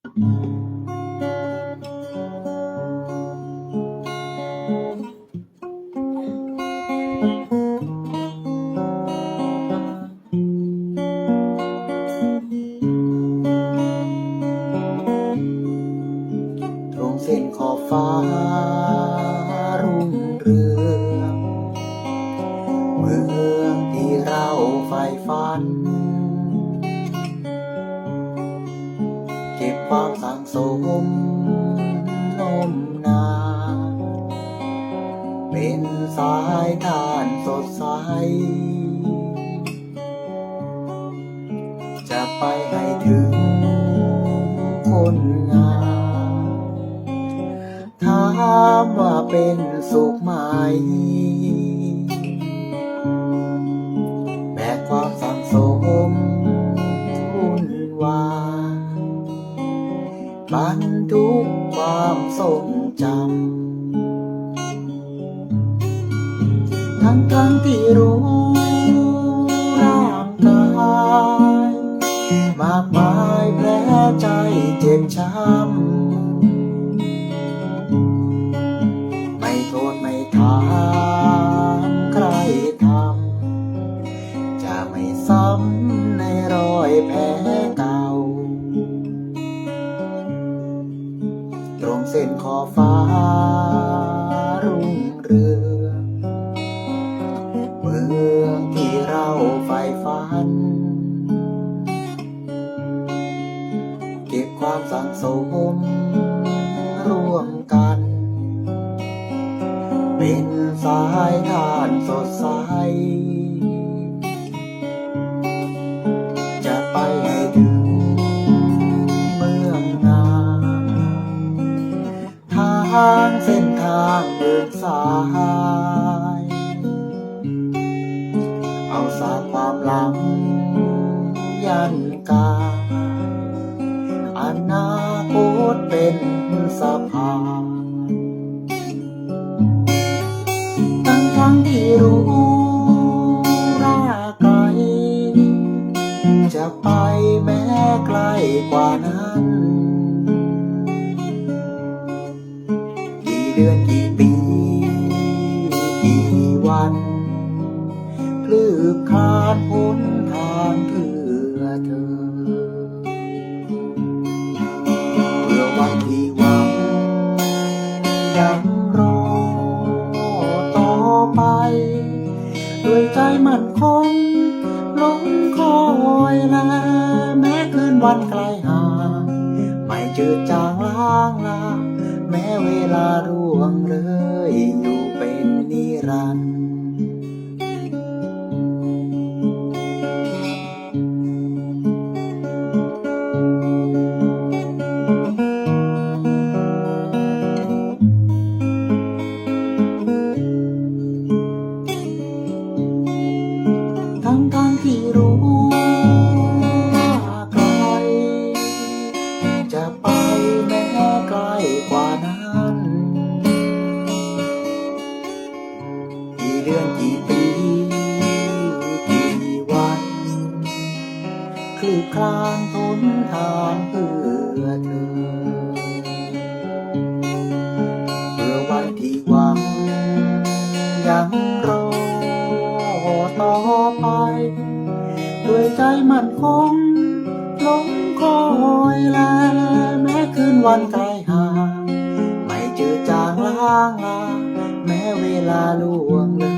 ตรงเส้นขอบฟ้ารุ่งเรือง เมืองที่เราใฝ่ฝัน สายทานสดใส จะไปให้ถึงคนงามถามว่าเป็นสุขไหม แบกความสังสมวุ่นวายบรรทุกความทรงจำ ทั้งทั้งที่รู้ร่างกายมากมายแผลใจเจ็บช้ำไม่โทษไม่ถามใครทำจะไม่ซ้ำในรอยแผลเก่า ตรงเส้นขอฟ้า ร่วมกัน เป็นสายทานสดใส จะไปให้ถึงเมืองงามทางเส้นทางเดินสาย เอาสาความหลังยันกา เป็นสะพานทั้งทั้งที่รู้ว่าไกล จะไปแม้ไกลกว่านั้น กี่เดือนกี่ปี กี่วันคลืบคลานหนทางเพื่อเธอ มั่นคงลงคอยแลแม้คืนวันไกลห่างไม่จืดจางลางลาแม้เวลารู ดือนกี่ปีกี่วัน คลืบคลานทนทางเพื่อเธอเพื่อวันที่หวัง ยังรอต่อไป ด้วยใจมั่นคงหลงคอยแลแม้คืนวันไกลห่างไม่เจืดจางลางลาแม้เวลาล่วงเลย